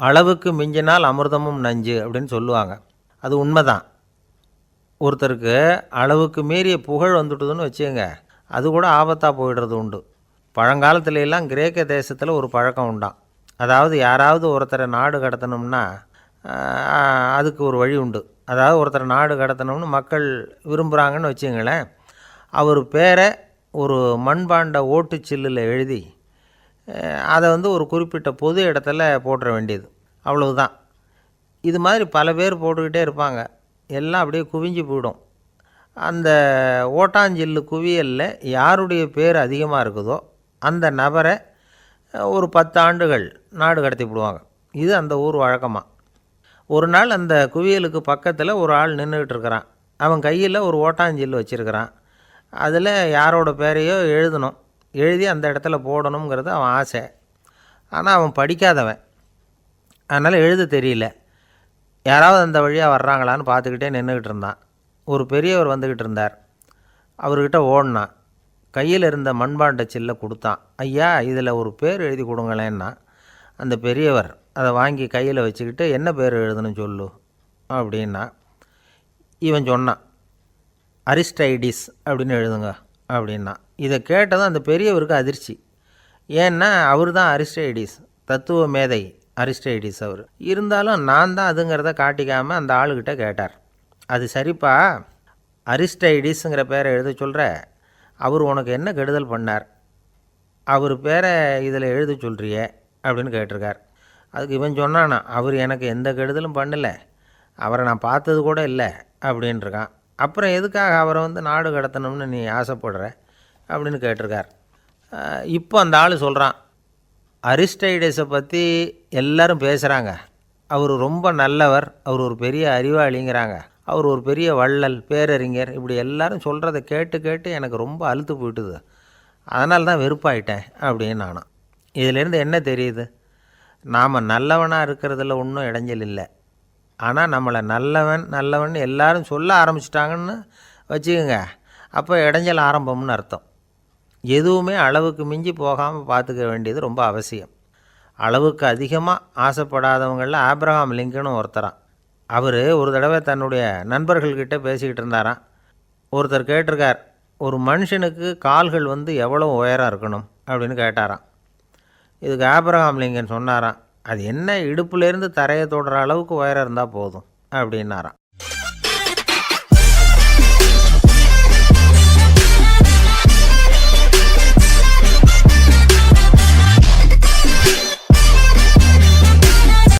அளவுக்கு மிஞ்சினால் அமிர்தமும் நஞ்சு அப்படின்னு சொல்லுவாங்க. அது உண்மைதான். ஒருத்தருக்கு அளவுக்கு மீறிய புகழ் வந்துட்டுதுன்னு வச்சுங்க அது கூட ஆபத்தாக போயிடுறது உண்டு. பழங்காலத்துல எல்லாம் கிரேக்க தேசத்தில் ஒரு பழக்கம் உண்டாம். அதாவது யாராவது ஒருத்தரை நாடு கடத்தணும்னா அதுக்கு ஒரு வழி உண்டு. அதாவது ஒருத்தரை நாடு கடத்தணும்னு மக்கள் விரும்புகிறாங்கன்னு வச்சுங்களேன் அவர் பேரை ஒரு மண்பாண்ட ஓட்டுச்சில்லில் எழுதி அதை வந்து ஒரு குறிப்பிட்ட பொது இடத்துல போட்டுற வேண்டியது. அவ்வளவுதான். இது மாதிரி பல பேர் போட்டுக்கிட்டே இருப்பாங்க. எல்லாம் அப்படியே குவிஞ்சு போயிடும். அந்த ஓட்டாஞ்சில்லு குவியலில் யாருடைய பேர் அதிகமாக இருக்குதோ அந்த நபரை ஒரு பத்து ஆண்டுகள் நாடு கடத்தி விடுவாங்க. இது அந்த ஊர் வழக்கமாக ஒரு நாள் அந்த குவியலுக்கு பக்கத்தில் ஒரு ஆள் நின்றுக்கிட்டு இருக்கிறான். அவன் கையில் ஒரு ஓட்டாஞ்சில்லு வச்சுருக்கிறான். அதில் யாரோட பேரையோ எழுதணும். எழுதி அந்த இடத்துல போடணுங்கிறது அவன் ஆசை. ஆனால் அவன் படிக்காதவன். அதனால் எழுத தெரியல. யாராவது அந்த வழியாக வர்றாங்களான்னு பார்த்துக்கிட்டே நின்றுக்கிட்டு இருந்தான். ஒரு பெரியவர் வந்துக்கிட்டு இருந்தார். அவர்கிட்ட ஓடினான். கையில் இருந்த மண்பாண்ட சில்லை கொடுத்தான். ஐயா இதில் ஒரு பேர் எழுதி கொடுங்களேன்னா. அந்த பெரியவர் அதை வாங்கி கையில் வச்சுக்கிட்டு என்ன பேர் எழுதணும் சொல்லு? அப்படின்னா இவன் சொன்னான் அரிஸ்டைடிஸ் அப்படின்னு எழுதுங்க. அப்படின்னா. இதை கேட்டதும் அந்த பெரியவருக்கு அதிர்ச்சி. ஏன்னா அவர் தான் அரிஸ்டைடிஸ் தத்துவ மேதை அரிஸ்டைடிஸ் அவர். இருந்தாலும் நான் தான் அதுங்கிறத காட்டிக்காமல் அந்த ஆளுக்கிட்ட கேட்டார். அது சரிப்பா அரிஸ்டைடிஸுங்கிற பேரை எழுத சொல்கிற அவர் உனக்கு என்ன கெடுதல் பண்ணார்? அவர் பேரை இதில் எழுத சொல்கிறியே அப்படின்னு கேட்டிருக்கார். அதுக்கு இவன் சொன்னானா அவர் எனக்கு எந்த கெடுதலும் பண்ணலை அவரை நான் பார்த்தது கூட இல்லை அப்படின்ட்டுருக்கான் அப்புறம் எதுக்காக அவரை வந்து நாடு கடத்தணும்னு நீ ஆசைப்படுற? அப்படின்னு கேட்டிருக்கார். இப்போ அந்த ஆள் சொல்கிறான் அரிஸ்டைடஸை பற்றி எல்லாரும் பேசுகிறாங்க அவர் ரொம்ப நல்லவர். அவர் ஒரு பெரிய அறிவாளிங்கிறாங்க. அவர் ஒரு பெரிய வள்ளல் பேரறிஞர். இப்படி எல்லாரும் சொல்கிறத கேட்டு கேட்டு எனக்கு ரொம்ப அழுத்து போயிட்டுது. அதனால தான் வெறுப்பாயிட்டேன் அப்படின்னு நானும் இதிலேருந்து என்ன தெரியுது? நாம் நல்லவனாக இருக்கிறதுல ஒன்றும் இடைஞ்சல் இல்லை. ஆனால் நம்மளை நல்லவன் நல்லவன் எல்லாரும் சொல்ல ஆரம்பிச்சிட்டாங்கன்னு வச்சுக்கோங்க. அப்போ இடைஞ்சல் ஆரம்பம்னு அர்த்தம். எதுவுமே அளவுக்கு மிஞ்சி போகாமல் பார்த்துக்க வேண்டியது ரொம்ப அவசியம். அளவுக்கு அதிகமாக ஆசைப்படாதவங்களில் ஆப்ரஹாம் லிங்கனும் ஒருத்தரான் அவர் ஒரு தடவை தன்னுடைய நண்பர்கள்கிட்ட பேசிக்கிட்டு இருந்தாராம். ஒருத்தர் கேட்டிருக்கார் ஒரு மனுஷனுக்கு கால்கள் வந்து எவ்வளோ உயரம் இருக்கணும்? அப்படின்னு கேட்டாராம். இதுக்கு ஆப்ரஹாம் லிங்கன் சொன்னாராம் அது என்ன இடுப்புலேருந்து தரையை தொடுற அளவுக்கு உயரம் இருந்தால் போதும் அப்படின்னாராம்.